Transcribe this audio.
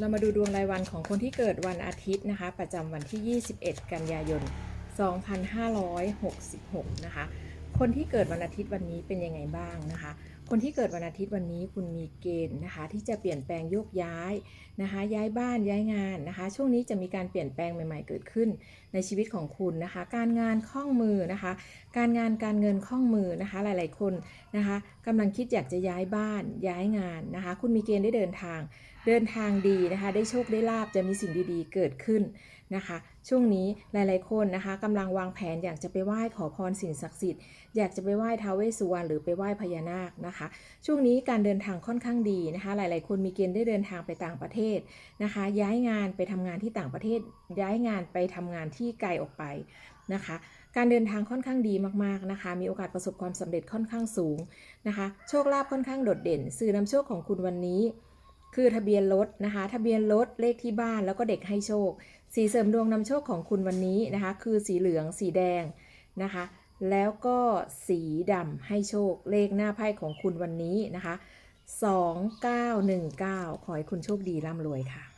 เรามาดูดวงรายวันของคนที่เกิดวันอาทิตย์นะคะ ประจำวันที่ 21 กันยายน 2566 นะคะ คนที่เกิดวันอาทิตย์วันนี้เป็นยังไงบ้างนะคะ คนที่เกิดวันอาทิตย์วันนี้คุณมีเกณฑ์นะคะ ที่จะเปลี่ยนแปลงโยกย้ายนะคะ ย้ายบ้านย้ายงานนะคะ ช่วงนี้จะมีการเปลี่ยนแปลงใหม่ ๆ เกิดขึ้น ในชีวิตของคุณนะคะ การงานคล่องมือนะคะ การงานการเงินคล่องมือนะคะ หลายๆคนนะคะกำลังคิดอยากจะย้ายบ้านย้ายงานนะคะ คุณมีเกณฑ์ได้เดินทาง เดินทางดีนะคะ ได้โชคได้ลาบจะมีสิ่งดีๆ เกิดขึ้นนะคะ ช่วงนี้หลายๆคนนะคะกำลังวางแผนอยากจะไปไหว้ขอพรสิ่งศักดิ์สิทธิ์อยากจะไปไหว้ท้าวเวสสุวรรณหรือไปไหว้พญานาคนะคะ ช่วงนี้การเดินทางค่อนข้างดีนะคะ หลายๆ คนมีเกณฑ์ได้เดินทางไปต่างประเทศนะคะ ย้ายงานไปทำงานที่ต่างประเทศ ย้ายงานไปทำงานที่ไกลออกไปนะคะการเดินทางค่อนข้างดีมากๆนะคะ มีโอกาสประสบความสำเร็จค่อนข้างสูงนะคะ โชคลาภค่อนข้างโดดเด่น สื่อนำโชคของคุณวันนี้ คือทะเบียนรถนะคะ ทะเบียนรถเลขที่บ้านแล้วก็เด็กให้โชค สีเสริมดวงนำโชคของคุณวันนี้นะคะ คือสีเหลืองสีแดงนะคะ แล้วก็สีดำให้โชคเลขหน้าไพ่ของคุณวันนี้นะคะ 2919 ขอให้คุณโชคดีร่ำรวยค่ะ